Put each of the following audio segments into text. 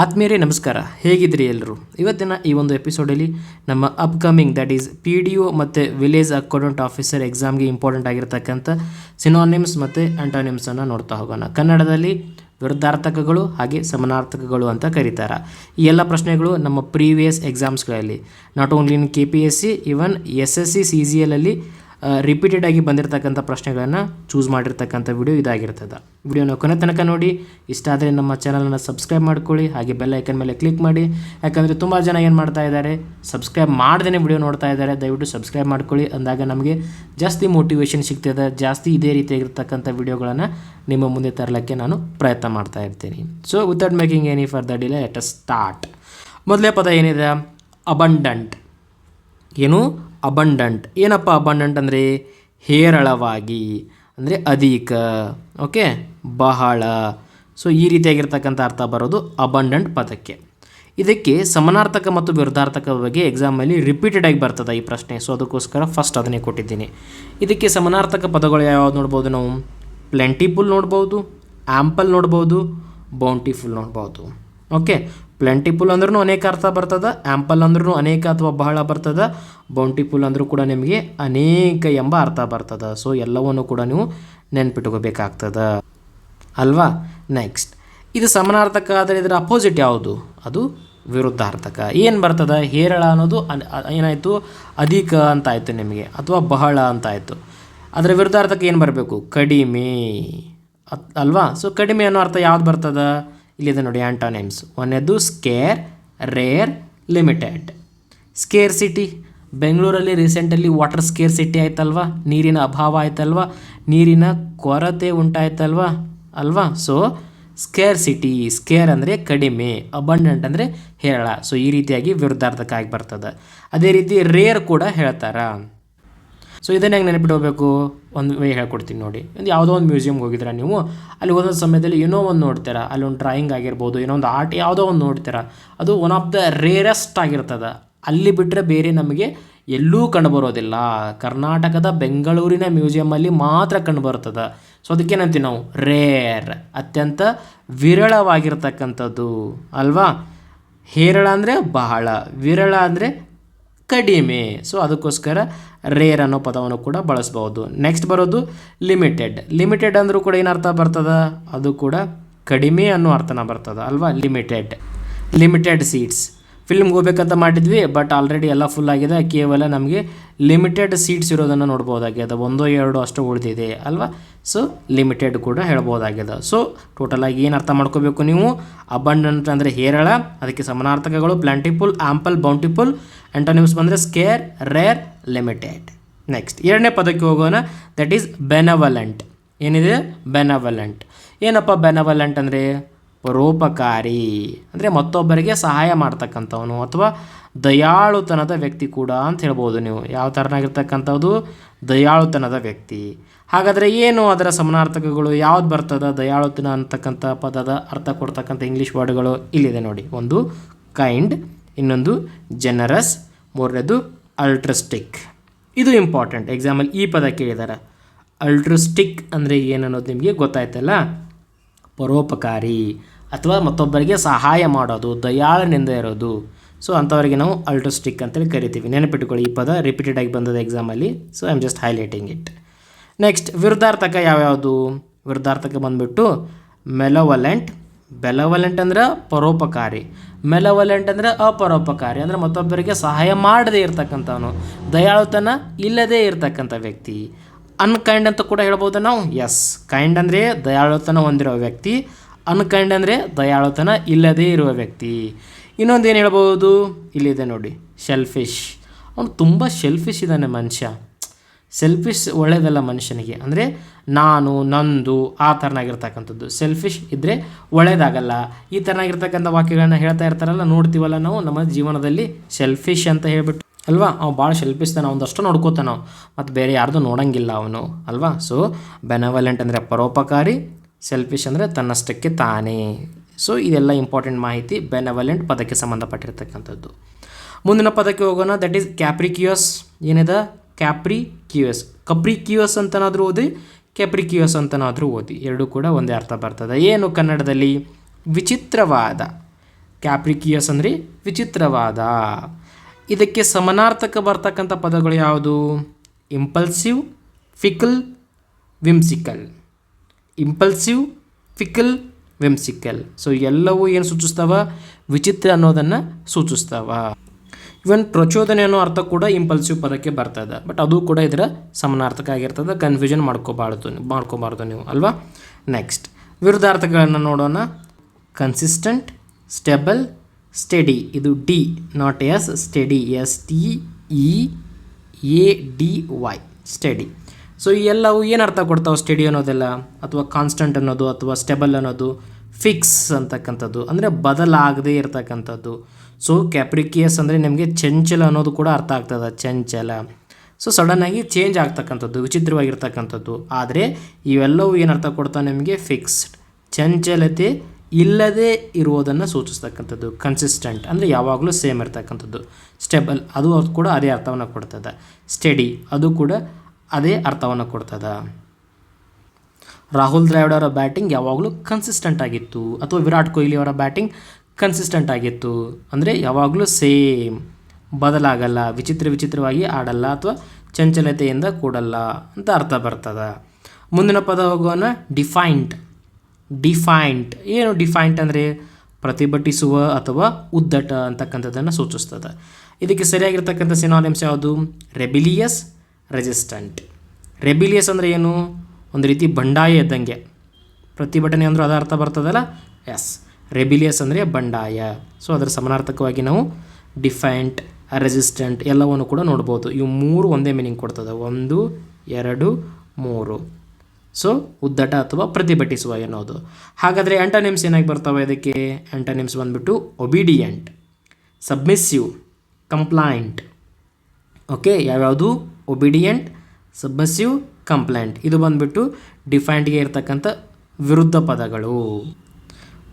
ಆತ್ಮೀಯರೇ, ನಮಸ್ಕಾರ. ಹೇಗಿದ್ರಿ ಎಲ್ಲರೂ? ಇವತ್ತಿನ ಈ ಒಂದು ಎಪಿಸೋಡಲ್ಲಿ ನಮ್ಮ upcoming that is P D O ಮತ್ತು ವಿಲೇಜ್ ಅಕೌಂಟೆಂಟ್ ಆಫೀಸರ್ ಎಕ್ಸಾಮ್ಗೆ ಇಂಪಾರ್ಟೆಂಟ್ ಆಗಿರ್ತಕ್ಕಂಥ ಸಿನಾನಿಮ್ಸ್ ಮತ್ತು ಆಂಟಾನಿಮ್ಸನ್ನು ನೋಡ್ತಾ ಹೋಗೋಣ. ಕನ್ನಡದಲ್ಲಿ ವಿರುದ್ಧಾರ್ಥಕಗಳು ಹಾಗೆ ಸಮಾನಾರ್ಥಕಗಳು ಅಂತ ಕರೀತಾರೆ. ಈ ಎಲ್ಲ ಪ್ರಶ್ನೆಗಳು ನಮ್ಮ previous ಎಕ್ಸಾಮ್ಸ್ಗಳಲ್ಲಿ not only in K P S C even S S C C G ಎಲ್ಲಲ್ಲಿ repeated ಆಗಿ ಬಂದಿರತಕ್ಕಂಥ ಪ್ರಶ್ನೆಗಳನ್ನು ಚೂಸ್ ಮಾಡಿರ್ತಕ್ಕಂಥ ವಿಡಿಯೋ ಇದಾಗಿರ್ತದೆ. ವಿಡಿಯೋನ ಕೊನೆ ತನಕ ನೋಡಿ, ಇಷ್ಟ ಆದರೆ ನಮ್ಮ ಚಾನಲನ್ನು ಸಬ್ಸ್ಕ್ರೈಬ್ ಮಾಡ್ಕೊಳ್ಳಿ, ಹಾಗೆ ಬೆಲ್ ಐಕನ್ ಮೇಲೆ ಕ್ಲಿಕ್ ಮಾಡಿ. ಯಾಕಂದರೆ ತುಂಬ ಜನ ಏನು ಮಾಡ್ತಾ ಇದ್ದಾರೆ ಸಬ್ಸ್ಕ್ರೈಬ್ ಮಾಡ್ದೇ ವಿಡಿಯೋ ನೋಡ್ತಾ ಇದ್ದಾರೆ, ದಯವಿಟ್ಟು ಸಬ್ಸ್ಕ್ರೈಬ್ ಮಾಡ್ಕೊಳ್ಳಿ. ಅಂದಾಗ ನಮಗೆ ಜಾಸ್ತಿ ಮೋಟಿವೇಶನ್ ಸಿಗ್ತದೆ, ಜಾಸ್ತಿ ಇದೇ ರೀತಿಯಾಗಿರ್ತಕ್ಕಂಥ ವಿಡಿಯೋಗಳನ್ನು ನಿಮ್ಮ ಮುಂದೆ ತರಲಿಕ್ಕೆ ನಾನು ಪ್ರಯತ್ನ ಮಾಡ್ತಾ ಇರ್ತೀನಿ. So without making any further delay let start ಮೊದಲೇ ಪದ ಏನಿದೆ? ಅಬಂಡಂಟ್ ಏನು? ಅಬಂಡಂಟ್ ಏನಪ್ಪ ಅಬಂಡಂಟ್ ಅಂದರೆ? ಹೇರಳವಾಗಿ, ಅಂದರೆ ಅಧಿಕ ಓಕೆ ಬಹಳ. ಸೊ ಈ ರೀತಿಯಾಗಿರ್ತಕ್ಕಂಥ ಅರ್ಥ ಬರೋದು ಅಬಂಡಂಟ್ ಪದಕ್ಕೆ. ಇದಕ್ಕೆ ಸಮನಾರ್ಥಕ ಮತ್ತು ವಿರುದ್ಧಾರ್ಥಕ ಬಗ್ಗೆ ಎಕ್ಸಾಮಲ್ಲಿ ರಿಪೀಟೆಡ್ ಆಗಿ ಬರ್ತದೆ ಈ ಪ್ರಶ್ನೆ. ಸೊ ಅದಕ್ಕೋಸ್ಕರ ಫಸ್ಟ್ ಅದನ್ನೇ ಕೊಟ್ಟಿದ್ದೀನಿ. ಇದಕ್ಕೆ ಸಮನಾರ್ಥಕ ಪದಗಳು ಯಾವ್ದು ನೋಡ್ಬೋದು ನಾವು? ಪ್ಲೆಂಟಿಫುಲ್ ನೋಡ್ಬೋದು ಆ್ಯಂಪಲ್ ನೋಡ್ಬೋದು ಬೌಂಟಿಫುಲ್ ನೋಡ್ಬೋದು. ಓಕೆ ಪ್ಲೆಂಟಿಫುಲ್ ಅಂದ್ರೂ ಅನೇಕ ಅರ್ಥ ಬರ್ತದೆ. ಆ್ಯಂಪಲ್ ಅಂದ್ರೂ ಅನೇಕ ಅಥವಾ ಬಹಳ ಬರ್ತದೆ. ಬೌಂಟಿಫುಲ್ ಅಂದರೂ ಕೂಡ ನಿಮಗೆ ಅನೇಕ ಎಂಬ ಅರ್ಥ ಬರ್ತದೆ. ಸೊ ಎಲ್ಲವನ್ನು ಕೂಡ ನೀವು ನೆನ್ಪಿಟ್ಕೋಬೇಕಾಗ್ತದೆ. ಅಲ್ವಾ? ನೆಕ್ಸ್ಟ್ ಇದು ಸಮನಾರ್ಥಕ, ಆದರೆ ಇದರ ಅಪೋಸಿಟ್ ಯಾವುದು? ಅದು ವಿರುದ್ಧಾರ್ಥಕ. ಏನು ಬರ್ತದೆ? ಹೇರಳ ಅನ್ನೋದು ಅನ್- ಏನಾಯಿತು? ಅಧಿಕ ಅಂತ ಆಯಿತು ನಿಮಗೆ. ಅಥವಾ ಬಹಳ ಅಂತ ಆಯಿತು ಅದರ ವಿರುದ್ಧಾರ್ಥಕ ಏನು ಬರಬೇಕು? ಕಡಿಮೆ. ಅಲ್ವಾ? ಸೊ ಕಡಿಮೆ ಅನ್ನೋ ಅರ್ಥ ಯಾವ್ದು ಬರ್ತದ? ಇಲ್ಲಿದೆ ನೋಡಿ ಆಂಟೋನಿಮ್ಸ್ ಒಂದನೇದು scarce rare limited scarce city ಬೆಂಗಳೂರಲ್ಲಿ ರೀಸೆಂಟಲ್ಲಿ ವಾಟರ್ ಸ್ಕೇರ್ ಸಿಟಿ ಆಯ್ತಲ್ವಾ? ನೀರಿನ ಅಭಾವ ಆಯ್ತಲ್ವಾ? ನೀರಿನ ಕೊರತೆ ಉಂಟಾಯ್ತಲ್ವಾ? ಅಲ್ವಾ? ಸೊ ಸ್ಕೇರ್ ಸಿಟಿ ಸ್ಕೇರ್ ಅಂದರೆ ಕಡಿಮೆ ಅಬಂಡೆಂಟ್ ಅಂದರೆ ಹೇರಳ. ಸೊ ಈ ರೀತಿಯಾಗಿ ವಿರುದ್ಧಾರ್ಥಕ್ಕಾಗಿ ಬರ್ತದೆ. ಅದೇ ರೀತಿ ರೇರ್ ಕೂಡ ಹೇಳ್ತಾರ. ಸೊ ಇದನ್ನ ಹೆಂಗೆ ನೆನಪಿಟ್ಕೋಬೇಕು ಒಂದು ವೇ ಹೇಳ್ಕೊಡ್ತೀನಿ ನೋಡಿ. ಒಂದು ಯಾವುದೋ ಒಂದು ಮ್ಯೂಸಿಯಮ್ಗೆ ಹೋಗಿದ್ರೆ ನೀವು? ಅಲ್ಲಿ ಹೋದ ಸಮಯದಲ್ಲಿ ಏನೋ ಒಂದು ನೋಡ್ತೀರಾ? ಅಲ್ಲಿ ಒಂದು ಡ್ರಾಯಿಂಗ್ ಆಗಿರ್ಬೋದು, ಏನೋ ಒಂದು ಆರ್ಟ್ ಯಾವುದೋ ಒಂದು ನೋಡ್ತೀರಾ? ಅದು ಒನ್ ಆಫ್ ದ ರೇರೆಸ್ಟ್ ಆಗಿರ್ತದೆ. ಅಲ್ಲಿ ಬಿಟ್ಟರೆ ಬೇರೆ ನಮಗೆ ಎಲ್ಲೂ ಕಂಡುಬರೋದಿಲ್ಲ ಕರ್ನಾಟಕದ ಬೆಂಗಳೂರಿನ ಮ್ಯೂಸಿಯಮಲ್ಲಿ ಮಾತ್ರ ಕಂಡುಬರ್ತದೆ ಸೊ ಅದಕ್ಕೇನಂತೀವಿ ನಾವು? ರೇರ್ ಅತ್ಯಂತ ವಿರಳವಾಗಿರ್ತಕ್ಕಂಥದ್ದು. ಅಲ್ವಾ? ಹೇರಳ ಅಂದರೆ ಬಹಳ. ವಿರಳ ಅಂದರೆ ಕಡಿಮೆ. ಸೊ ಅದಕ್ಕೋಸ್ಕರ ರೇರ್ ಅನ್ನೋ ಪದವನ್ನು ಕೂಡ ಬಳಸ್ಬೋದು ನೆಕ್ಸ್ಟ್ ಬರೋದು ಲಿಮಿಟೆಡ್ ಲಿಮಿಟೆಡ್ ಅಂದರೂ ಕೂಡ ಏನು ಅರ್ಥ ಬರ್ತದ? ಅದು ಕೂಡ ಕಡಿಮೆ ಅನ್ನೋ ಅರ್ಥನ ಬರ್ತದ ಅಲ್ವಾ? ಲಿಮಿಟೆಡ್ ಲಿಮಿಟೆಡ್ ಸೀಟ್ಸ್ ಫಿಲ್ಮ್ಗೆ ಹೋಗ್ಬೇಕಂತ ಮಾಡಿದ್ವಿ ಬಟ್ ಆಲ್ರೆಡಿ ಎಲ್ಲ ಫುಲ್ ಆಗಿದೆ. ಕೇವಲ ನಮಗೆ ಲಿಮಿಟೆಡ್ ಸೀಟ್ಸ್ ಇರೋದನ್ನು ನೋಡ್ಬೋದಾಗ್ಯದ ಒಂದೋ ಎರಡೋ ಅಷ್ಟು ಉಳಿದಿದೆ ಅಲ್ವಾ? ಸೊ ಲಿಮಿಟೆಡ್ ಕೂಡ ಹೇಳ್ಬೋದಾಗಿದೆ. ಸೊ ಟೋಟಲಾಗಿ ಏನು ಅರ್ಥ ಮಾಡ್ಕೋಬೇಕು ನೀವು? ಅಬಂಡಂಟ್ ಅಂದರೆ ಹೇರಳ, ಅದಕ್ಕೆ ಸಮಾನಾರ್ಥಕಗಳು ಪ್ಲಾಂಟಿಫುಲ್ ಆಂಪಲ್ ಬೌಂಟಿಫುಲ್ ಆಂಟೋನಿಮ್ಸ್ ಬಂದರೆ ಸ್ಕೇರ್, ರೇರ್, ಲಿಮಿಟೆಡ್. ನೆಕ್ಸ್ಟ್ ಎರಡನೇ ಪದಕ್ಕೆ ಹೋಗೋಣ. ದಟ್ ಈಸ್ ಬೆನವಲೆಂಟ್ ಏನಿದೆ? ಬೆನವಲೆಂಟ್ ಏನಪ್ಪ ಬೆನವಲೆಂಟ್ ಅಂದರೆ? ಪರೋಪಕಾರಿ ಅಂದರೆ ಮತ್ತೊಬ್ಬರಿಗೆ ಸಹಾಯ ಮಾಡ್ತಕ್ಕಂಥವನು ಅಥವಾ ದಯಾಳುತನದ ವ್ಯಕ್ತಿ ಕೂಡ ಅಂತ ಹೇಳ್ಬೋದು ನೀವು. ಯಾವ ಥರನಾಗಿರ್ತಕ್ಕಂಥದ್ದು ದಯಾಳುತನದ ವ್ಯಕ್ತಿ. ಹಾಗಾದರೆ ಏನು ಅದರ ಸಮನಾರ್ಥಕಗಳು? ಯಾವ್ದು ಬರ್ತದ? ದಯಾಳುತನ ಅಂತಕ್ಕಂಥ ಪದದ ಅರ್ಥ ಕೊಡ್ತಕ್ಕಂಥ ಇಂಗ್ಲೀಷ್ ವರ್ಡ್ಗಳು ಇಲ್ಲಿದೆ ನೋಡಿ. ಒಂದು ಕೈಂಡ್ ಇನ್ನೊಂದು ಜನರಸ್ ಮೂರನೇದು ಅಲ್ಟ್ರಸ್ಟಿಕ್ ಇದು ಇಂಪಾರ್ಟೆಂಟ್ ಎಕ್ಸಾಂಪಲ್ ಈ ಪದ ಕೇಳಿದ್ದಾರೆ ಅಲ್ಟ್ರಸ್ಟಿಕ್ ಅಂದರೆ ಏನನ್ನೋದು ನಿಮಗೆ ಗೊತ್ತಾಯ್ತಲ್ಲ? ಪರೋಪಕಾರಿ ಅಥವಾ ಮತ್ತೊಬ್ಬರಿಗೆ ಸಹಾಯ ಮಾಡೋದು, ದಯಾಳನಿಂದ ಇರೋದು. ಸೊ ಅಂಥವರಿಗೆ ನಾವು ಅಲ್ಟ್ರಸ್ಟಿಕ್ ಅಂತೇಳಿ ಕರಿತೀವಿ. ನೆನಪಿಟ್ಟುಕೊಳ್ಳಿ ಈ ಪದ. ರಿಪೀಟೆಡ್ ಆಗಿ ಬಂದದ ಎಕ್ಸಾಮಲ್ಲಿ so I am just highlighting it next ವಿರುದ್ಧಾರ್ಥಕ ಯಾವ್ಯಾವುದು? ವಿರುದ್ಧಾರ್ಥಕ ಬಂದ್ಬಿಟ್ಟು ಮೆಲೋವಲೆಂಟ್ ಬೆಲವಲೆಂಟ್ ಅಂದ್ರೆ ಪರೋಪಕಾರಿ ಮೆಲವಲೆಂಟ್ ಅಂದರೆ ಅಪರೋಪಕಾರಿ, ಅಂದರೆ ಮತ್ತೊಬ್ಬರಿಗೆ ಸಹಾಯ ಮಾಡದೇ ಇರ್ತಕ್ಕಂಥವನು, ದಯಾಳುತನ ಇಲ್ಲದೇ ಇರ್ತಕ್ಕಂಥ ವ್ಯಕ್ತಿ. ಅನ್ಕೈಂಡ್ ಅಂತ ಕೂಡ ಹೇಳ್ಬೋದು ನಾವು? ಎಸ್ ಕೈಂಡ್ ಅಂದರೆ ದಯಾಳುತನ ಹೊಂದಿರೋ ವ್ಯಕ್ತಿ ಅನ್ಕೈಂಡ್ ಅಂದರೆ ದಯಾಳುತನ ಇಲ್ಲದೇ ಇರುವ ವ್ಯಕ್ತಿ. ಇನ್ನೊಂದು ಏನು ಹೇಳ್ಬೋದು? ಇಲ್ಲಿದೆ ನೋಡಿ ಶೆಲ್ಫಿಶ್ ಅವನು ತುಂಬ ಶೆಲ್ಫಿಶ್ ಇದ್ದಾನೆ ಮನುಷ್ಯ. ಸೆಲ್ಫಿಶ್ ಒಳ್ಳೆಯದಲ್ಲ ಮನುಷ್ಯನಿಗೆ. ಅಂದರೆ ನಾನು, ನಂದು ಆ ಥರನಾಗಿರ್ತಕ್ಕಂಥದ್ದು ಸೆಲ್ಫಿಶ್ ಇದ್ದರೆ ಒಳ್ಳೆಯದಾಗಲ್ಲ ಈ ಥರನಾಗಿರ್ತಕ್ಕಂಥ ವಾಕ್ಯಗಳನ್ನ ಹೇಳ್ತಾ ಇರ್ತಾರಲ್ಲ, ನೋಡ್ತೀವಲ್ಲ ನಾವು ನಮ್ಮ ಜೀವನದಲ್ಲಿ ಸೆಲ್ಫಿಶ್ ಅಂತ ಹೇಳ್ಬಿಟ್ಟು. ಅಲ್ವಾ? ಅವ್ನು ಭಾಳ ಸೆಲ್ಫಿಸ್ತಾನೆ ಒಂದಷ್ಟು ನೋಡ್ಕೋತಾನ ಮತ್ತು ಬೇರೆ ಯಾರ್ದು ನೋಡಂಗಿಲ್ಲ ಅವನು. ಅಲ್ವಾ? ಸೊ ಬೆನವಲೆಂಟ್ ಅಂದರೆ ಪರೋಪಕಾರಿ ಸೆಲ್ಫಿಶ್ ಅಂದರೆ ತನ್ನಷ್ಟಕ್ಕೆ ತಾನೇ. ಸೊ ಇದೆಲ್ಲ ಇಂಪಾರ್ಟೆಂಟ್ ಮಾಹಿತಿ ಬೆನವಲೆಂಟ್ ಪದಕ್ಕೆ ಸಂಬಂಧಪಟ್ಟಿರ್ತಕ್ಕಂಥದ್ದು. ಮುಂದಿನ ಪದಕ್ಕೆ ಹೋಗೋಣ. ದಟ್ ಈಸ್ ಕ್ಯಾಪ್ರಿಕಿಯಸ್ ಏನಿದೆ? ಕ್ಯಾಪ್ರಿಕ್ಯೂಯಸ್ ಕಪ್ರಿಕ್ಯೂಯಸ್ ಅಂತನಾದರೂ ಓದಿ ಕ್ಯಾಪ್ರಿಕ್ಯೂಯಸ್ ಅಂತನಾದರೂ ಓದಿ. ಎರಡೂ ಕೂಡ ಒಂದೇ ಅರ್ಥ ಬರ್ತದೆ. ಏನು ಕನ್ನಡದಲ್ಲಿ? ವಿಚಿತ್ರವಾದ. ಕ್ಯಾಪ್ರಿಕಿಯಸ್ ಅಂದರೆ ವಿಚಿತ್ರವಾದ. ಇದಕ್ಕೆ ಸಮನಾರ್ಥಕ ಬರ್ತಕ್ಕಂಥ ಪದಗಳು ಯಾವುದು? Impulsive fickle whimsical impulsive fickle whimsical so ಎಲ್ಲವೂ ಏನು ಸೂಚಿಸ್ತಾವ? ವಿಚಿತ್ರ ಅನ್ನೋದನ್ನು ಸೂಚಿಸ್ತಾವ. ಇವನ್ ಪ್ರಚೋದನೆ ಅನ್ನೋ ಅರ್ಥ ಕೂಡ ಇಂಪಲ್ಸಿವ್ ಪದಕ್ಕೆ ಬರ್ತದೆ ಬಟ್ ಅದು ಕೂಡ ಇದರ ಸಮಾನಾರ್ಥಕ ಆಗಿರ್ತದೆ. ಕನ್ಫ್ಯೂಷನ್ ಮಾಡ್ಕೋಬಾರ್ದು ಮಾಡ್ಕೋಬಾರ್ದು ನೀವು, ಅಲ್ವಾ? ನೆಕ್ಸ್ಟ್ ವಿರುದ್ಧಾರ್ಥಗಳನ್ನು ನೋಡೋಣ. ಕನ್ಸಿಸ್ಟೆಂಟ್ ಸ್ಟೆಬಲ್ ಸ್ಟೆಡಿ ಇದು D not S steady S T E A D Y steady so ಈ ಎಲ್ಲವೂ ಏನು ಅರ್ಥ ಕೊಡ್ತಾವೆ ಸ್ಟೆಡಿ ಅನ್ನೋದೆಲ್ಲ? ಅಥವಾ ಕಾನ್ಸ್ಟಂಟ್ ಅನ್ನೋದು, ಅಥವಾ ಸ್ಟೆಬಲ್ ಅನ್ನೋದು? ಫಿಕ್ಸ್ ಅಂತಕ್ಕಂಥದ್ದು. ಅಂದರೆ ಬದಲಾಗದೇ ಇರತಕ್ಕಂಥದ್ದು. ಸೊ ಕ್ಯಾಪ್ರಿಕಿಯಸ್ ಅಂದರೆ ನಿಮಗೆ ಚಂಚಲ ಅನ್ನೋದು ಕೂಡ ಅರ್ಥ ಆಗ್ತದೆ, ಚಂಚಲ. ಸೊ ಸಡನ್ನಾಗಿ ಚೇಂಜ್ ಆಗ್ತಕ್ಕಂಥದ್ದು, ವಿಚಿತ್ರವಾಗಿರ್ತಕ್ಕಂಥದ್ದು. ಆದರೆ, ಇವೆಲ್ಲವೂ ಏನು ಅರ್ಥ ಕೊಡ್ತಾವೆ ನಿಮಗೆ? ಫಿಕ್ಸ್ಡ್ ಚಂಚಲತೆ ಇಲ್ಲದೆ ಇರುವುದನ್ನು ಸೂಚಿಸ್ತಕ್ಕಂಥದ್ದು ಕನ್ಸಿಸ್ಟೆಂಟ್ ಅಂದರೆ ಯಾವಾಗಲೂ ಸೇಮ್ ಇರ್ತಕ್ಕಂಥದ್ದು. ಸ್ಟೆಬಲ್ ಅದು ಕೂಡ ಅದೇ ಅರ್ಥವನ್ನು ಕೊಡ್ತದೆ. ಸ್ಟಡಿ ಅದು ಕೂಡ ಅದೇ ಅರ್ಥವನ್ನು ಕೊಡ್ತದೆ. ರಾಹುಲ್ ದ್ರಾವಿಡ್ ಅವರ ಬ್ಯಾಟಿಂಗ್ ಯಾವಾಗಲೂ ಕನ್ಸಿಸ್ಟೆಂಟ್ ಆಗಿತ್ತು. ಅಥವಾ ವಿರಾಟ್ ಕೊಹ್ಲಿ ಅವರ ಬ್ಯಾಟಿಂಗ್ ಕನ್ಸಿಸ್ಟೆಂಟ್ ಆಗಿತ್ತು. ಅಂದರೆ ಯಾವಾಗಲೂ ಸೇಮ್ ಬದಲಾಗಲ್ಲ, ವಿಚಿತ್ರ ವಿಚಿತ್ರವಾಗಿ ಆಡಲ್ಲ ಅಥವಾ ಚಂಚಲತೆಯಿಂದ ಕೂಡಲ್ಲ ಅಂತ ಅರ್ಥ ಬರ್ತದೆ. ಮುಂದಿನ ಪದ ಹೋಗೋಣ ಡಿಫೈಂಟ್ ಡಿಫೈಂಟ್ ಏನು ಡಿಫೈಂಟ್ ಅಂದರೆ? ಪ್ರತಿಭಟಿಸುವ ಅಥವಾ ಉದ್ದಟ ಅಂತಕ್ಕಂಥದ್ದನ್ನು ಸೂಚಿಸ್ತದೆ. ಇದಕ್ಕೆ ಸರಿಯಾಗಿರ್ತಕ್ಕಂಥ ಸಿನಾನಿಮ್ಸ್ ಯಾವುದು? ರೆಬಿಲಿಯಸ್ ರೆಸಿಸ್ಟೆಂಟ್ ರೆಬಿಲಿಯಸ್ ಅಂದರೆ ಏನು? ಒಂದು ರೀತಿ ಬಂಡಾಯ ಇದ್ದಂಗೆ. ಪ್ರತಿಭಟನೆ ಅಂದರೂ ಅದರ ಅರ್ಥ ಬರ್ತದಲ್ಲ? ಎಸ್ ರೆಬಿಲಿಯಸ್ ಅಂದರೆ ಬಂಡಾಯ. ಸೊ ಅದರ ಸಮಾನಾರ್ಥಕವಾಗಿ ನಾವು ಡಿಫೆಂಟ್, ರೆಸಿಸ್ಟೆಂಟ್ ಎಲ್ಲವನ್ನು ಕೂಡ ನೋಡ್ಬೋದು. ಇವು ಮೂರು ಒಂದೇ ಮೀನಿಂಗ್ ಕೊಡ್ತದೆ. ಒಂದು, ಎರಡು, ಮೂರು. ಸೊ ಉದ್ದಟ ಅಥವಾ ಪ್ರತಿಭಟಿಸುವ ಎನ್ನುವುದು. ಹಾಗಾದರೆ ಆ್ಯಂಟನಿಮ್ಸ್ ಏನಾಗಿ ಬರ್ತವೆ ಇದಕ್ಕೆ? ಆ್ಯಂಟನಿಮ್ಸ್ ಬಂದ್ಬಿಟ್ಟು ಒಬಿಡಿಯಂಟ್ ಸಬ್ಮಿಸ್ಸಿವ್ ಕಂಪ್ಲೈಂಟ್ ಓಕೆ ಯಾವ್ಯಾವುದು? ಒಬಿಡಿಯಂಟ್ ಸಬ್ಮಿಸಿವ್ ಕಂಪ್ಲೈಂಟ್ ಇದು ಬಂದ್ಬಿಟ್ಟು ಡಿಫೈಂಟ್ಗೆ ಇರ್ತಕ್ಕಂಥ ವಿರುದ್ಧ ಪದಗಳು.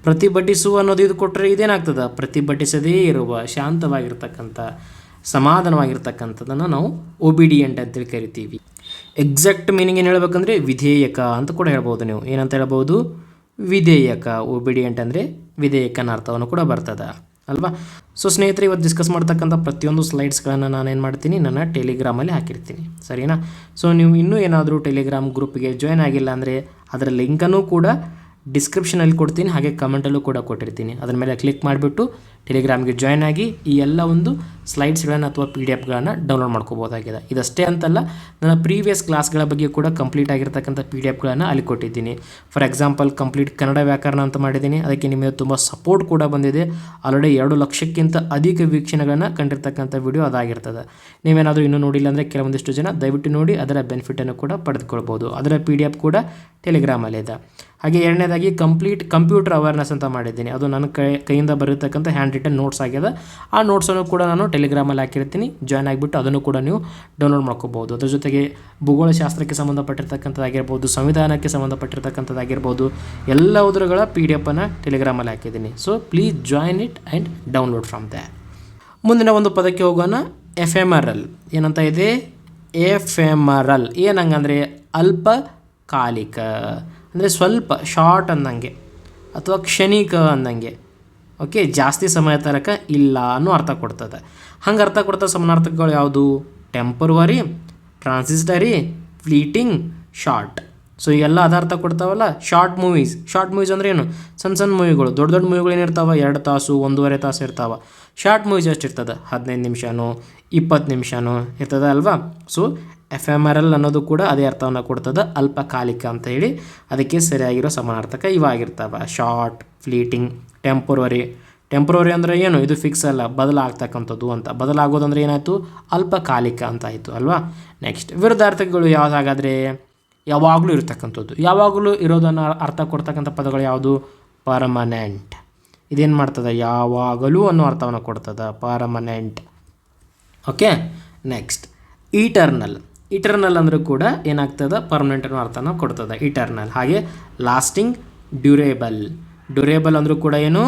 ಪ್ರತಿಭಟಿಸುವ ಅನ್ನೋದು ಇದು ಕೊಟ್ಟರೆ ಇದೇನಾಗ್ತದೆ? ಪ್ರತಿಭಟಿಸದೇ ಇರುವ, ಶಾಂತವಾಗಿರ್ತಕ್ಕಂಥ, ಸಮಾಧಾನವಾಗಿರ್ತಕ್ಕಂಥದ್ದನ್ನು ನಾವು ಒಬಿಡಿಯೆಂಟ್ ಅಂತೇಳಿ ಕರಿತೀವಿ. ಎಕ್ಸಾಕ್ಟ್ ಮೀನಿಂಗ್ ಏನು ಹೇಳಬೇಕಂದ್ರೆ ವಿಧೇಯಕ ಅಂತ ಕೂಡ ಹೇಳ್ಬೋದು ನೀವು. ಏನಂತ ಹೇಳ್ಬೋದು? ವಿಧೇಯಕ. ಒಬಿಡಿಯೆಂಟ್ ಅಂದರೆ ವಿಧೇಯಕನ ಅರ್ಥವನ್ನು ಕೂಡ ಬರ್ತದೆ. ಅಲ್ವಾ? ಸೊ ಸ್ನೇಹಿತರೆ, ಇವತ್ತು ಡಿಸ್ಕಸ್ ಮಾಡ್ತಕ್ಕಂಥ ಪ್ರತಿಯೊಂದು ಸ್ಲೈಡ್ಸ್ಗಳನ್ನು ನಾನು ಏನು ಮಾಡ್ತೀನಿ? ನನ್ನ ಟೆಲಿಗ್ರಾಮಲ್ಲಿ ಹಾಕಿರ್ತೀನಿ. ಸರಿನಾ? ಸೊ ನೀವು ಇನ್ನೂ ಏನಾದರೂ ಟೆಲಿಗ್ರಾಮ್ ಗ್ರೂಪ್ಗೆ ಜಾಯ್ನ್ ಆಗಿಲ್ಲ ಅಂದರೆ ಅದರ ಲಿಂಕನ್ನು ಕೂಡ ಡಿಸ್ಕ್ರಿಪ್ಷನಲ್ಲಿ ಕೊಡ್ತೀನಿ, ಹಾಗೆ ಕಮೆಂಟಲ್ಲೂ ಕೂಡ ಕೊಟ್ಟಿರ್ತೀನಿ. ಅದರ ಮೇಲೆ ಕ್ಲಿಕ್ ಮಾಡಿಬಿಟ್ಟು ಟೆಲಿಗ್ರಾಮ್ಗೆ ಜಾಯ್ನ್ ಆಗಿ ಈ ಎಲ್ಲ ಒಂದು ಸ್ಲೈಡ್ಸ್ಗಳನ್ನು ಅಥವಾ ಪಿ ಡಿ ಎಫ್ಗಳನ್ನು ಡೌನ್ಲೋಡ್ ಮಾಡ್ಕೋಬೋದಾಗಿದೆ. ಇದಷ್ಟೇ ಅಂತಲ್ಲ, ನನ್ನ ಪ್ರೀವಿಯಸ್ ಕ್ಲಾಸ್ಗಳ ಬಗ್ಗೆ ಕೂಡ ಕಂಪ್ಲೀಟ್ ಆಗಿರ್ತಕ್ಕಂಥ ಪಿ ಡಿ ಎಫ್ಗಳನ್ನು ಅಲ್ಲಿ ಕೊಟ್ಟಿದ್ದೀನಿ. ಫಾರ್ ಎಕ್ಸಾಂಪಲ್ ಕಂಪ್ಲೀಟ್ ಕನ್ನಡ ವ್ಯಾಕರಣ ಅಂತ ಮಾಡಿದ್ದೀನಿ. ಅದಕ್ಕೆ ನಿಮಗೆ ತುಂಬ ಸಪೋರ್ಟ್ ಕೂಡ ಬಂದಿದೆ. ಆಲ್ರೆಡಿ ಎರಡು ಲಕ್ಷಕ್ಕಿಂತ ಅಧಿಕ ವೀಕ್ಷಣೆಗಳನ್ನು ಕಂಡಿರ್ತಕ್ಕಂಥ ವಿಡಿಯೋ ಅದಾಗಿರ್ತದೆ. ನೀವೇನಾದರೂ ಇನ್ನೂ ನೋಡಿಲ್ಲ ಅಂದರೆ ಕೆಲವೊಂದಿಷ್ಟು ಜನ ದಯವಿಟ್ಟು ನೋಡಿ, ಅದರ ಬೆನಿಫಿಟನ್ನು ಕೂಡ ಪಡೆದುಕೊಳ್ಬೋದು. ಅದರ ಪಿ ಡಿ ಎಫ್ ಕೂಡ ಟೆಲಿಗ್ರಾಮಲ್ಲಿದೆ ಹಾಗೆ ಎರಡನೇದಾಗಿ ಕಂಪ್ಲೀಟ್ ಕಂಪ್ಯೂಟರ್ ಅವೇರ್ನೆಸ್ ಅಂತ ಮಾಡಿದ್ದೀನಿ. ಅದು ನನ್ನ ಕೈ, ಕೈಯಿಂದ ಬರೀತಕ್ಕಂಥ ಹ್ಯಾಂಡ್ ರಿಟನ್ ನೋಟ್ಸ್ ಆಗಿದೆ. ಆ ನೋಟ್ಸನ್ನು ಕೂಡ ನಾನು ಟೆಲಿಗ್ರಾಮಲ್ಲಿ ಹಾಕಿರ್ತೀನಿ. ಜಾಯ್ನ್ ಆಗಿಬಿಟ್ಟು ಅದನ್ನು ಕೂಡ ನೀವು ಡೌನ್ಲೋಡ್ ಮಾಡ್ಕೋಬೋದು. ಅದ್ರ ಜೊತೆಗೆ ಭೂಗೋಳಶಾಸ್ತ್ರಕ್ಕೆ ಸಂಬಂಧಪಟ್ಟಿರ್ತಕ್ಕಂಥದ್ದಾಗಿರ್ಬೋದು, ಸಂವಿಧಾನಕ್ಕೆ ಸಂಬಂಧಪಟ್ಟಿರ್ತಕ್ಕಂಥದ್ದಾಗಿರ್ಬೋದು ಎಲ್ಲವುದರಗಳ ಪಿ ಡಿ ಎಫನ್ನು ಟೆಲಿಗ್ರಾಮಲ್ಲಿ ಹಾಕಿದ್ದೀನಿ. So please join it and download from the ಮುಂದಿನ ಒಂದು ಪದಕ್ಕೆ ಹೋಗೋಣ. ಎಫ್ ಎಂ ಆರ್ ಎಲ್ ಏನಂತ ಇದೆ? ಎಫ್ ಎಂ ಆರ್ ಎಲ್ ಏನಂಗಂದರೆ ಅಲ್ಪಕಾಲಿಕ ಅಂದರೆ ಸ್ವಲ್ಪ ಶಾರ್ಟ್ ಅಂದಂಗೆ, ಅಥವಾ ಕ್ಷಣಿಕ ಅಂದಂಗೆ ಓಕೆ ಜಾಸ್ತಿ ಸಮಯ ತನಕ ಇಲ್ಲ ಅನ್ನೋ ಅರ್ಥ ಕೊಡ್ತದೆ. ಹಂಗೆ ಅರ್ಥ ಕೊಡ್ತಾ ಸಮಾನಾರ್ಥಕಗಳು ಯಾವುದು? Temporary transitory fleeting short so ಇವೆಲ್ಲ ಅದ ಅರ್ಥ ಕೊಡ್ತಾವಲ್ಲ? ಶಾರ್ಟ್ ಮೂವೀಸ್ ಶಾರ್ಟ್ ಮೂವೀಸ್ ಅಂದ್ರೆ ಏನು? ಸಣ್ಣ ಸಣ್ಣ ಮೂವಿಗಳು ದೊಡ್ಡ ದೊಡ್ಡ ಮೂವಿಗಳು ಏನಿರ್ತಾವೆ? ಎರಡು ತಾಸು, ಒಂದೂವರೆ ತಾಸು ಇರ್ತಾವೆ. ಶಾರ್ಟ್ ಮೂವೀಸ್ ಎಷ್ಟು ಇರ್ತದೆ ಹದಿನೈದು ನಿಮಿಷನೋ, ಇಪ್ಪತ್ತು ನಿಮಿಷನೋ ಇರ್ತದೆ ಅಲ್ವಾ? So F M R L ಅನ್ನೋದು ಕೂಡ ಅದೇ ಅರ್ಥವನ್ನು ಕೊಡ್ತದೆ. ಅಲ್ಪಕಾಲಿಕ ಅಂತ ಹೇಳಿ. ಅದಕ್ಕೆ ಸರಿಯಾಗಿರೋ ಸಮಾನಾರ್ಥಕ ಇವಾಗಿರ್ತವೆ. ಶಾರ್ಟ್ ಫ್ಲೀಟಿಂಗ್ ಟೆಂಪ್ರವರಿ ಟೆಂಪ್ರವರಿ ಅಂದರೆ ಏನು? ಇದು ಫಿಕ್ಸ್ ಅಲ್ಲ. ಬದಲಾಗ್ತಕ್ಕಂಥದ್ದು ಅಂತ. ಬದಲಾಗೋದಂದ್ರೆ ಏನಾಯಿತು? ಅಲ್ಪಕಾಲಿಕ ಅಂತ ಆಯಿತು ಅಲ್ವಾ? ನೆಕ್ಸ್ಟ್ ವಿರುದ್ಧಾರ್ಥಕಗಳು ಯಾವುದಾಗಾದರೆ? ಯಾವಾಗಲೂ ಇರತಕ್ಕಂಥದ್ದು. ಯಾವಾಗಲೂ ಇರೋದನ್ನು ಅರ್ಥ ಕೊಡ್ತಕ್ಕಂಥ ಪದಗಳು ಯಾವುದು? ಪರ್ಮನೆಂಟ್ ಇದೇನು ಮಾಡ್ತದೆ? ಯಾವಾಗಲೂ ಅನ್ನೋ ಅರ್ಥವನ್ನು ಕೊಡ್ತದೆ. Permanent okay next eternal eternal ಅಂದರೂ ಕೂಡ ಏನಾಗ್ತದೆ? ಪರ್ಮನೆಂಟ್ ಅನ್ನೋ ಅರ್ಥನ ಕೊಡ್ತದೆ. ಇಟರ್ನಲ್ ಹಾಗೆ ಲಾಸ್ಟಿಂಗ್ ಡ್ಯೂರೇಬಲ್ ಡ್ಯೂರೇಬಲ್ ಅಂದರೂ ಕೂಡ ಏನು?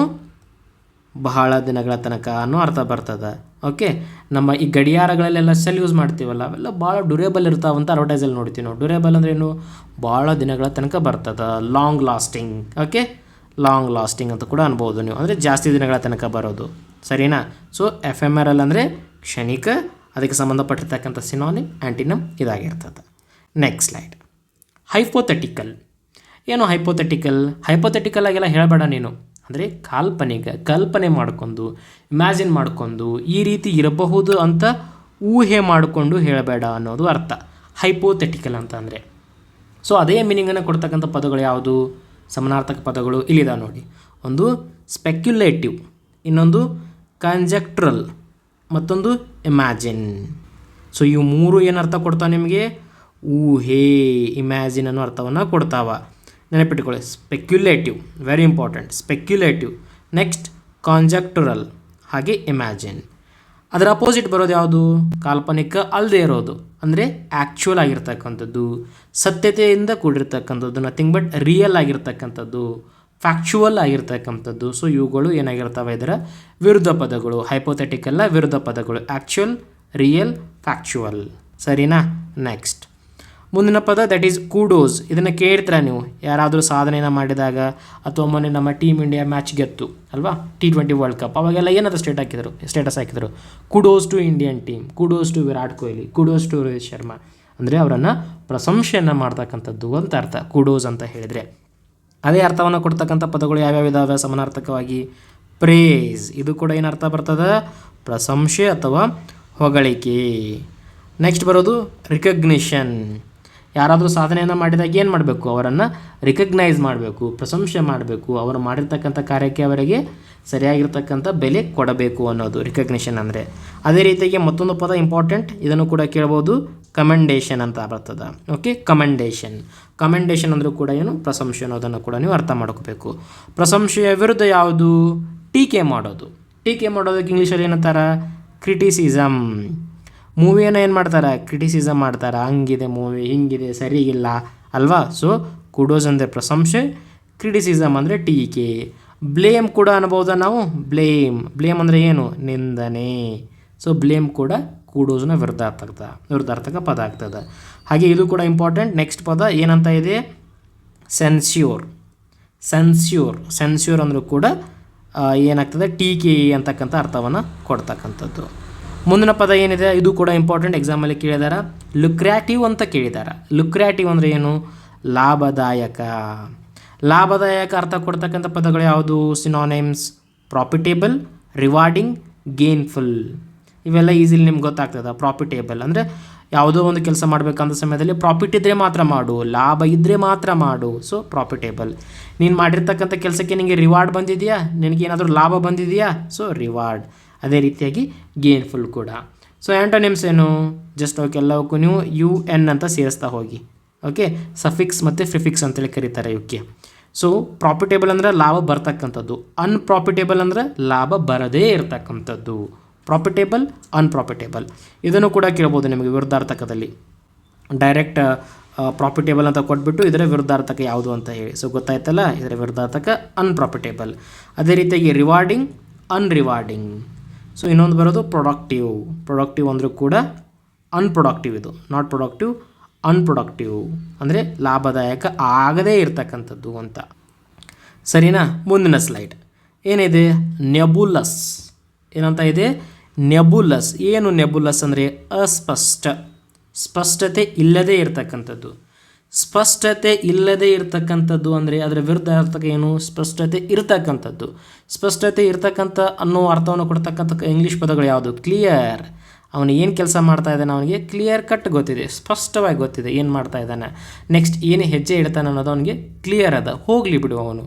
ಬಹಳ ದಿನಗಳ ತನಕ ಅನ್ನೋ ಅರ್ಥ ಬರ್ತದೆ. ಓಕೆ ನಮ್ಮ ಈ ಗಡಿಯಾರಗಳಲ್ಲೆಲ್ಲ ಸೆಲ್ ಯೂಸ್ ಮಾಡ್ತೀವಲ್ಲ, ಅವೆಲ್ಲ ಭಾಳ ಡ್ಯೂರೇಬಲ್ ಇರ್ತಾವಂತ ಅಡ್ವರ್ಟೈಸಲ್ಲಿ ನೋಡ್ತೀವಿ ನಾವು. ಡ್ಯೂರೇಬಲ್ ಅಂದ್ರೆ ಏನು? ಭಾಳ ದಿನಗಳ ತನಕ ಬರ್ತದೆ. Long lasting okay long lasting ಅಂತ ಕೂಡ ಅನ್ಬೋದು ನೀವು. ಅಂದರೆ ಜಾಸ್ತಿ ದಿನಗಳ ತನಕ ಬರೋದು. ಸರಿನಾ? So F M R L ಅಂದರೆ ಕ್ಷಣಿಕ ಅದಕ್ಕೆ ಸಂಬಂಧಪಟ್ಟಿರ್ತಕ್ಕಂಥ ಸಿನಾನಿಮ್ ಆ್ಯಂಟಿನಮ್ ಇದಾಗಿರ್ತದೆ. ನೆಕ್ಸ್ಟ್ ಸ್ಲೈಡ್ ಹೈಪೋಥೆಟಿಕಲ್ ಏನು ಹೈಪೋಥೆಟಿಕಲ್ ಹೈಪೋಥೆಟಿಕಲ್ ಆಗೆಲ್ಲ, ಹೇಳಬೇಡ ನೀನು. ಅಂದರೆ ಕಾಲ್ಪನಿಕ ಕಲ್ಪನೆ ಮಾಡಿಕೊಂಡು ಇಮ್ಯಾಜಿನ್ ಮಾಡಿಕೊಂಡು, ಈ ರೀತಿ ಇರಬಹುದು ಅಂತ ಊಹೆ ಮಾಡಿಕೊಂಡು ಹೇಳಬೇಡ ಅನ್ನೋದು ಅರ್ಥ. ಹೈಪೋಥೆಟಿಕಲ್ ಅಂತ ಅಂದರೆ. ಸೊ ಅದೇ ಮೀನಿಂಗನ್ನು ಕೊಡ್ತಕ್ಕಂಥ ಪದಗಳು ಯಾವುದು? ಸಮನಾರ್ಥಕ ಪದಗಳು ಇಲ್ಲಿದಾವೆ ನೋಡಿ. ಒಂದು ಸ್ಪೆಕ್ಯುಲೇಟಿವ್ ಇನ್ನೊಂದು ಕಂಜೆಕ್ಟ್ರಲ್ ಮತ್ತೊಂದು ಇಮ್ಯಾಜಿನ್ ಸೊ ಇವು ಮೂರು ಏನು ಅರ್ಥ ಕೊಡ್ತಾವೆ ನಿಮಗೆ? ಊಹೆ ಇಮ್ಯಾಜಿನ್ ಅನ್ನೋ ಅರ್ಥವನ್ನು ಕೊಡ್ತಾವ. ನೆನಪಿಟ್ಕೊಳ್ಳಿ speculative very important speculative next conjectural ಹಾಗೆ ಇಮ್ಯಾಜಿನ್ ಅದರ ಅಪೋಸಿಟ್ ಬರೋದು ಯಾವುದು? ಕಾಲ್ಪನಿಕ ಅಲ್ಲದೆ ಇರೋದು. ಅಂದರೆ ಆ್ಯಕ್ಚುಯಲ್ ಆಗಿರ್ತಕ್ಕಂಥದ್ದು, ಸತ್ಯತೆಯಿಂದ ಕೂಡಿರ್ತಕ್ಕಂಥದ್ದು ನಥಿಂಗ್ ಬಟ್ ರಿಯಲ್ ಆಗಿರ್ತಕ್ಕಂಥದ್ದು. ಫ್ಯಾಕ್ಚುವಲ್ ಆಗಿರ್ತಕ್ಕಂಥದ್ದು. ಸೊ ಇವುಗಳು ಏನಾಗಿರ್ತವೆ ಇದರ ವಿರುದ್ಧ ಪದಗಳು ಹೈಪೋಥೆಟಿಕಲ್ಲ ವಿರುದ್ಧ ಪದಗಳು ಆ್ಯಕ್ಚುಯಲ್ ರಿಯಲ್ ಫ್ಯಾಕ್ಚುವಲ್ ಸರಿನಾ? ನೆಕ್ಸ್ಟ್ ಮುಂದಿನ ಪದ ದಟ್ ಈಸ್ ಕೂಡೋಸ್ ಇದನ್ನು ಕೇಳ್ತೀರಾ ನೀವು? ಯಾರಾದರೂ ಸಾಧನೆಯನ್ನು ಮಾಡಿದಾಗ ಅಥವಾ ಮೊನ್ನೆ ನಮ್ಮ ಟೀಮ್ ಇಂಡಿಯಾ ಮ್ಯಾಚ್ ಗೆತ್ತು, ಅಲ್ವಾ? ಟಿ ಟ್ವೆಂಟಿ ವರ್ಲ್ಡ್ ಕಪ್ ಅವಾಗೆಲ್ಲ ಏನಂತ ಸ್ಟೇಟ್ ಹಾಕಿದರು ಸ್ಟೇಟಸ್ ಹಾಕಿದರು. Kudos to Indian team kudos to Virat Kohli. Kudos to Rohit Sharma. ಅಂದರೆ ಅವರನ್ನು ಪ್ರಶಂಸೆಯನ್ನು ಮಾಡ್ತಕ್ಕಂಥದ್ದು ಅಂತ ಅರ್ಥ. ಕುಡೋಸ್ ಅಂತ ಹೇಳಿದರೆ. ಅದೇ ಅರ್ಥವನ್ನು ಕೊಡ್ತಕ್ಕಂಥ ಪದಗಳು ಯಾವ್ಯಾವ ಇದಾವೆ? ಸಮಾನಾರ್ಥಕವಾಗಿ ಪ್ರೇಸ್ ಇದು ಕೂಡ ಏನು ಅರ್ಥ ಬರ್ತದೆ? ಪ್ರಶಂಸೆ ಅಥವಾ ಹೊಗಳಿಕೆ. ನೆಕ್ಸ್ಟ್ ಬರೋದು ರಿಕಗ್ನಿಷನ್ ಯಾರಾದರೂ ಸಾಧನೆಯನ್ನು ಮಾಡಿದಾಗ ಏನು ಮಾಡಬೇಕು? ಅವರನ್ನು ರಿಕಗ್ನೈಸ್ ಮಾಡಬೇಕು, ಪ್ರಶಂಸೆ ಮಾಡಬೇಕು. ಅವರು ಮಾಡಿರ್ತಕ್ಕಂಥ ಕಾರ್ಯಕ್ಕೆ ಅವರಿಗೆ ಸರಿಯಾಗಿರ್ತಕ್ಕಂಥ ಬೆಲೆ ಕೊಡಬೇಕು ಅನ್ನೋದು ರಿಕಗ್ನಿಷನ್ ಅಂದರೆ. ಅದೇ ರೀತಿಯಾಗಿ ಮತ್ತೊಂದು ಪದ ಇಂಪಾರ್ಟೆಂಟ್ ಇದನ್ನು ಕೂಡ ಕೇಳ್ಬೋದು. ಕಮೆಂಡೇಷನ್ ಅಂತ ಬರ್ತದೆ. ಓಕೆ ಕಮೆಂಡೇಷನ್ ಕಮೆಂಡೇಷನ್ ಅಂದರೂ ಕೂಡ ಏನು? ಪ್ರಶಂಸೆ ಅನ್ನೋದನ್ನು ಕೂಡ ನೀವು ಅರ್ಥ ಮಾಡ್ಕೋಬೇಕು. ಪ್ರಶಂಸೆಯ ವಿರುದ್ಧ ಯಾವುದು? ಟೀಕೆ ಮಾಡೋದು. ಟೀಕೆ ಮಾಡೋದಕ್ಕೆ ಇಂಗ್ಲೀಷಲ್ಲಿ ಏನಂತಾರೆ? ಕ್ರಿಟಿಸಿಸಮ್ ಮೂವಿಯನ್ನು ಏನು ಮಾಡ್ತಾರೆ? ಕ್ರಿಟಿಸಿಸಮ್ ಮಾಡ್ತಾರೆ. ಹಂಗಿದೆ ಮೂವಿ, ಹಿಂಗಿದೆ, ಸರಿಗಿಲ್ಲ ಅಲ್ವಾ? ಸೊ ಕುಡೋಸ್ ಅಂದರೆ ಪ್ರಶಂಸೆ ಕ್ರಿಟಿಸಿಸಮ್ ಅಂದರೆ ಟೀಕೆ. ಬ್ಲೇಮ್ ಕೂಡ ಅನ್ಬೋದ ನಾವು? ಬ್ಲೇಮ್ ಬ್ಲೇಮ್ ಅಂದರೆ ಏನು? ನಿಂದನೆ. ಸೊ ಬ್ಲೇಮ್ ಕೂಡ ಕೂಡೋಸ್ನ ವಿರುದ್ಧಾರ್ಥಕ ವಿರುದ್ಧಾರ್ಥಕ ಪದ ಆಗ್ತದೆ. ಹಾಗೆ ಇದು ಕೂಡ ಇಂಪಾರ್ಟೆಂಟ್ ನೆಕ್ಸ್ಟ್ ಪದ ಏನಂತ ಇದೆ? ಸೆನ್ಸ್ಯೂರ್ ಸೆನ್ಸ್ಯೂರ್ ಸೆನ್ಸ್ಯೂರ್ ಅಂದರೂ ಕೂಡ ಏನಾಗ್ತದೆ? ಟೀಕೆ ಅಂತಕ್ಕಂಥ ಅರ್ಥವನ್ನು ಕೊಡ್ತಕ್ಕಂಥದ್ದು. ಮುಂದಿನ ಪದ ಏನಿದೆ? ಇದು ಕೂಡ ಇಂಪಾರ್ಟೆಂಟ್ ಎಕ್ಸಾಮಲ್ಲಿ ಕೇಳಿದಾರ. ಲುಕ್ರ್ಯಾಟಿವ್ ಅಂತ ಕೇಳಿದಾರ. ಲುಕ್ರ್ಯಾಟಿವ್ ಅಂದರೆ ಏನು? ಲಾಭದಾಯಕ. ಲಾಭದಾಯಕ ಅರ್ಥ ಕೊಡ್ತಕ್ಕಂಥ ಪದಗಳು ಯಾವುದು? ಸಿನಾನೇಮ್ಸ್ ಪ್ರಾಫಿಟೇಬಲ್ ರಿವಾರ್ಡಿಂಗ್ ಗೇನ್ಫುಲ್ ಇವೆಲ್ಲ ಈಸಿಲಿ ನಿಮ್ಗೆ ಗೊತ್ತಾಗ್ತದೆ. ಪ್ರಾಫಿಟೇಬಲ್ ಅಂದರೆ ಯಾವುದೋ ಒಂದು ಕೆಲಸ ಮಾಡಬೇಕಂತ ಸಮಯದಲ್ಲಿ ಪ್ರಾಫಿಟ್ ಇದ್ದರೆ ಮಾತ್ರ ಮಾಡು, ಲಾಭ ಇದ್ದರೆ ಮಾತ್ರ ಮಾಡು. ಸೊ ಪ್ರಾಫಿಟೇಬಲ್ ನೀನು ಮಾಡಿರ್ತಕ್ಕಂಥ ಕೆಲಸಕ್ಕೆ ನಿನಗೆ ರಿವಾರ್ಡ್ ಬಂದಿದೆಯಾ? ನಿನಗೇನಾದರೂ ಲಾಭ ಬಂದಿದೆಯಾ? ಸೊ ರಿವಾರ್ಡ್ ಅದೇ ರೀತಿಯಾಗಿ ಗೇನ್ಫುಲ್ ಕೂಡ. ಸೊ ಆ್ಯಂಟೋನಿಮ್ಸ್ ಏನು? ಜಸ್ಟ್ ಅವಕ್ಕೆಲ್ಲವಕ್ಕೂ ನೀವು ಯು ಎನ್ ಅಂತ ಸೇರಿಸ್ತಾ ಹೋಗಿ. ಓಕೆ ಸಫಿಕ್ಸ್ ಮತ್ತು ಫ್ರಿಫಿಕ್ಸ್ ಅಂತೇಳಿ ಕರೀತಾರೆ ಇವಕ್ಕೆ ಸೊ ಪ್ರಾಫಿಟೇಬಲ್ ಅಂದರೆ ಲಾಭ ಬರ್ತಕ್ಕಂಥದ್ದು. ಅನ್ಪ್ರಾಫಿಟೇಬಲ್ ಅಂದರೆ ಲಾಭ ಬರದೇ ಇರತಕ್ಕಂಥದ್ದು. ಪ್ರಾಫಿಟೇಬಲ್ ಅನ್ಪ್ರಾಫಿಟೇಬಲ್ ಇದನ್ನು ಕೂಡ ಕೇಳ್ಬೋದು ನಿಮಗೆ ವಿರುದ್ಧಾರ್ಥಕದಲ್ಲಿ. ಡೈರೆಕ್ಟ್ ಪ್ರಾಫಿಟೇಬಲ್ ಅಂತ ಕೊಟ್ಬಿಟ್ಟು ಇದರ ವಿರುದ್ಧಾರ್ಥಕ ಯಾವುದು ಅಂತ ಹೇಳಿ. ಸೊ ಗೊತ್ತಾಯ್ತಲ್ಲ? ಇದರ ವಿರುದ್ಧಾರ್ಥಕ ಅನ್ಪ್ರಾಫಿಟೇಬಲ್ ಅದೇ ರೀತಿಯಾಗಿ ರಿವಾರ್ಡಿಂಗ್ ಅನ್ರಿವಾರ್ಡಿಂಗ್ ಸೊ ಇನ್ನೊಂದು ಬರೋದು ಪ್ರೊಡಕ್ಟಿವ್ ಪ್ರೊಡಕ್ಟಿವ್ ಅಂದರೂ ಕೂಡ ಅನ್ಪ್ರೊಡಕ್ಟಿವ್ ಇದು. ನಾಟ್ ಪ್ರೊಡಕ್ಟಿವ್ ಅನ್ಪ್ರೊಡಕ್ಟಿವ್ ಅಂದರೆ ಲಾಭದಾಯಕ ಆಗದೇ ಇರತಕ್ಕಂಥದ್ದು ಅಂತ. ಸರಿನಾ? ಮುಂದಿನ ಸ್ಲೈಡ್ ಏನಿದೆ? ನೆಬುಲಸ್ ಏನಂತ ಇದೆ? ನೆಬುಲಸ್ ಏನು ನೆಬುಲಸ್ ಅಂದರೆ? ಅಸ್ಪಷ್ಟ. ಸ್ಪಷ್ಟತೆ ಇಲ್ಲದೇ ಇರತಕ್ಕಂಥದ್ದು. ಸ್ಪಷ್ಟತೆ ಇಲ್ಲದೇ ಇರತಕ್ಕಂಥದ್ದು ಅಂದರೆ ಅದರ ವಿರುದ್ಧ ಅರ್ಥಕ ಏನು? ಸ್ಪಷ್ಟತೆ ಇರತಕ್ಕಂಥದ್ದು. ಸ್ಪಷ್ಟತೆ ಇರತಕ್ಕಂಥ ಅನ್ನೋ ಅರ್ಥವನ್ನು ಕೊಡ್ತಕ್ಕಂಥ ಇಂಗ್ಲೀಷ್ ಪದಗಳು ಯಾವುದು? ಕ್ಲಿಯರ್ ಅವನು ಏನು ಕೆಲಸ ಮಾಡ್ತಾ ಇದ್ದಾನೆ ಅವನಿಗೆ? ಕ್ಲಿಯರ್ ಕಟ್ ಗೊತ್ತಿದೆ. ಸ್ಪಷ್ಟವಾಗಿ ಗೊತ್ತಿದೆ. ಏನು ಮಾಡ್ತಾ ಇದ್ದಾನೆ? ನೆಕ್ಸ್ಟ್ ಏನು ಹೆಜ್ಜೆ ಇಡ್ತಾನೆ ಅನ್ನೋದು ಅವನಿಗೆ ಕ್ಲಿಯರ್ ಅದ. ಹೋಗಲಿ ಬಿಡು ಅವನು.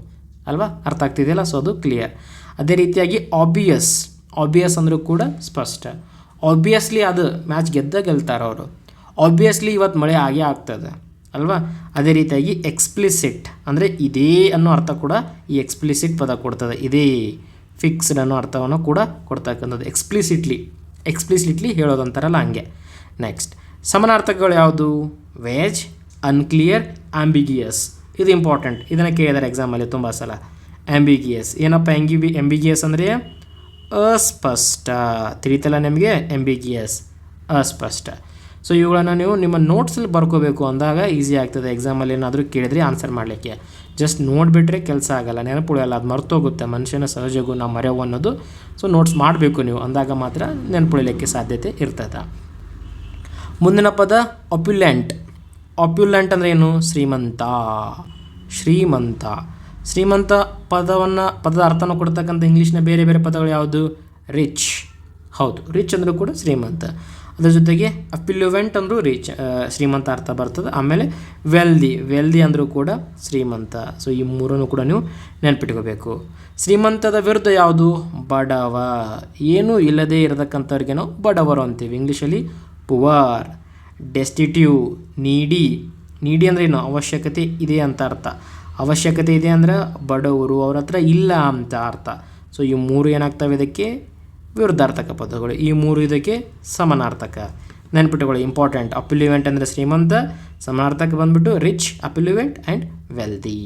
ಅಲ್ವಾ? ಅರ್ಥ ಆಗ್ತಿದೆಯಲ್ಲ? ಸೊ ಅದು ಕ್ಲಿಯರ್ ಅದೇ ರೀತಿಯಾಗಿ ಆಬ್ವಿಯಸ್ ಆಬ್ವಿಯಸ್ ಅಂದರೂ ಕೂಡ ಸ್ಪಷ್ಟ. ಆಬ್ವಿಯಸ್ಲಿ ಅದು ಮ್ಯಾಚ್ ಗೆದ್ದ ಗೆಲ್ತಾರೆ ಅವರು. ಆಬ್ವಿಯಸ್ಲಿ ಇವತ್ತು ಮಳೆ ಆಗೇ ಆಗ್ತದೆ. ಅಲ್ವಾ? ಅದೇ ರೀತಿಯಾಗಿ ಎಕ್ಸ್ಪ್ಲಿಸಿಟ್ ಅಂದರೆ ಇದೇ ಅನ್ನೋ ಅರ್ಥ ಕೂಡ ಈ ಎಕ್ಸ್ಪ್ಲಿಸಿಟ್ ಪದ ಕೊಡ್ತದೆ. ಇದೇ ಫಿಕ್ಸ್ಡ್ ಅನ್ನೋ ಅರ್ಥವನ್ನು ಕೂಡ ಕೊಡ್ತಕ್ಕಂಥದ್ದು. ಎಕ್ಸ್ಪ್ಲಿಸಿಟ್ಲಿ ಎಕ್ಸ್ಪ್ಲಿಸಿಟ್ಲಿ ಹೇಳೋದು ಅಂತಾರಲ್ಲ ಹಂಗೆ. ನೆಕ್ಸ್ಟ್ ಸಮಾನಾರ್ಥಕಗಳು ಯಾವುದು? ವೇಜ್ ಅನ್ಕ್ಲಿಯರ್ ಆಂಬಿಗಿಯಸ್ ಇದು ಇಂಪಾರ್ಟೆಂಟ್ ಇದನ್ನು ಕೇಳಿದ್ದಾರೆ ಎಕ್ಸಾಮಲ್ಲಿ ತುಂಬ ಸಲ. ಆಂಬಿಗಿಯಸ್ ಏನಪ್ಪ ಎಂಗಿಬಿ ಎಂಬಿಗಿಯಸ್ ಅಂದರೆ? ಅಸ್ಪಷ್ಟ. ತಿಳಿತಲ್ಲ ನಿಮಗೆ? ಎಂಬಿಗಿಯಸ್ ಅಸ್ಪಷ್ಟ. ಸೊ ಇವುಗಳನ್ನು ನೀವು ನಿಮ್ಮ ನೋಟ್ಸಲ್ಲಿ ಬರ್ಕೋಬೇಕು ಅಂದಾಗ ಈಸಿ ಆಗ್ತದೆ. ಎಕ್ಸಾಮಲ್ಲಿ ಏನಾದರೂ ಕೇಳಿದ್ರೆ ಆನ್ಸರ್ ಮಾಡಲಿಕ್ಕೆ. ಜಸ್ಟ್ ನೋಡಿಬಿಟ್ರೆ ಕೆಲಸ ಆಗಲ್ಲ. ನೆನಪುಳಿಯಲ್ಲ ಅದು ಮರ್ತೋಗುತ್ತೆ. ಮನುಷ್ಯನ ಸಹಜಗೂ ನಾವು ಮರೆಯೋ ಅನ್ನೋದು. ಸೊ ನೋಟ್ಸ್ ಮಾಡಬೇಕು ನೀವು. ಅಂದಾಗ ಮಾತ್ರ ನೆನಪುಳಿಲಿಕ್ಕೆ ಸಾಧ್ಯತೆ ಇರ್ತದೆ. ಮುಂದಿನ ಪದ ಅಪ್ಯುಲೆಂಟ್ ಅಪ್ಯುಲೆಂಟ್ ಅಂದರೆ ಏನು? ಶ್ರೀಮಂತ. ಶ್ರೀಮಂತ. ಶ್ರೀಮಂತ ಪದವನ್ನು, ಪದದ ಅರ್ಥನ ಕೊಡ್ತಕ್ಕಂಥ ಇಂಗ್ಲೀಷ್ನ ಬೇರೆ ಬೇರೆ ಪದಗಳು ಯಾವುದು? ರಿಚ್ ಹೌದು. ರಿಚ್ ಅಂದರೂ ಕೂಡ ಶ್ರೀಮಂತ. ಅದ್ರ ಜೊತೆಗೆ ಅಪಿಲ್ಯುವೆಂಟ್ ಅಂದರೂ ರೀಚ್ ಶ್ರೀಮಂತ ಅರ್ಥ ಬರ್ತದೆ. ಆಮೇಲೆ ವೆಲ್ದಿ ವೆಲ್ದಿ ಅಂದರೂ ಕೂಡ ಶ್ರೀಮಂತ. ಸೊ ಈ ಮೂರನ್ನು ಕೂಡ ನೀವು ನೆನ್ಪಿಟ್ಕೋಬೇಕು. ಶ್ರೀಮಂತದ ವಿರುದ್ಧ ಯಾವುದು? ಬಡವ. ಏನೂ ಇಲ್ಲದೆ ಇರತಕ್ಕಂಥವ್ರಿಗೆ ನಾವು ಬಡವರು ಅಂತೀವಿ. ಇಂಗ್ಲೀಷಲ್ಲಿ ಪುವರ್ ಡೆಸ್ಟಿಟ್ಯೂ ನೀಡಿ ನೀಡಿ ಅಂದರೆ ಏನು? ಅವಶ್ಯಕತೆ ಇದೆ ಅಂತ ಅರ್ಥ. ಅವಶ್ಯಕತೆ ಇದೆ ಅಂದ್ರೆ ಬಡವರು ಅವ್ರ ಹತ್ರ ಇಲ್ಲ ಅಂತ ಅರ್ಥ. ಸೊ ಈ ಮೂರು ಏನಾಗ್ತವೆ ಇದಕ್ಕೆ? ವಿರುದ್ಧಾರ್ಥಕ ಪದಗಳು. ಈ ಮೂರು ಇದಕ್ಕೆ ಸಮಾನಾರ್ಥಕ. ನೆನ್ಪಿಟ್ಟುಕೊಳ್ಳಿ ಇಂಪಾರ್ಟೆಂಟ್ ಅಪಿಲ್ಯುವೆಂಟ್ ಅಂದರೆ ಶ್ರೀಮಂತ, ಸಮಾನಾರ್ಥಕ ಬಂದ್ಬಿಟ್ಟು ರಿಚ್ ಅಪಿಲ್ಯುವೆಂಟ್ ಆ್ಯಂಡ್ ವೆಲ್ದಿ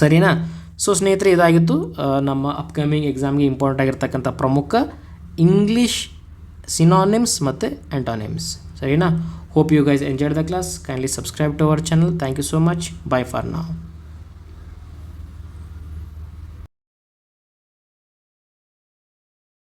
ಸರಿನಾ? ಸೊ ಸ್ನೇಹಿತರೆ, ಇದಾಗಿತ್ತು ನಮ್ಮ ಅಪ್ಕಮಿಂಗ್ ಎಕ್ಸಾಮ್ಗೆ ಇಂಪಾರ್ಟೆಂಟ್ ಆಗಿರ್ತಕ್ಕಂಥ ಪ್ರಮುಖ ಇಂಗ್ಲೀಷ್ ಸಿನಾನಿಮ್ಸ್ ಮತ್ತು ಆ್ಯಂಟಾನಿಮ್ಸ್ ಸರಿನಾ? Hope you guys enjoyed the class kindly subscribe to our channel thank you so much bye for ನಾವ್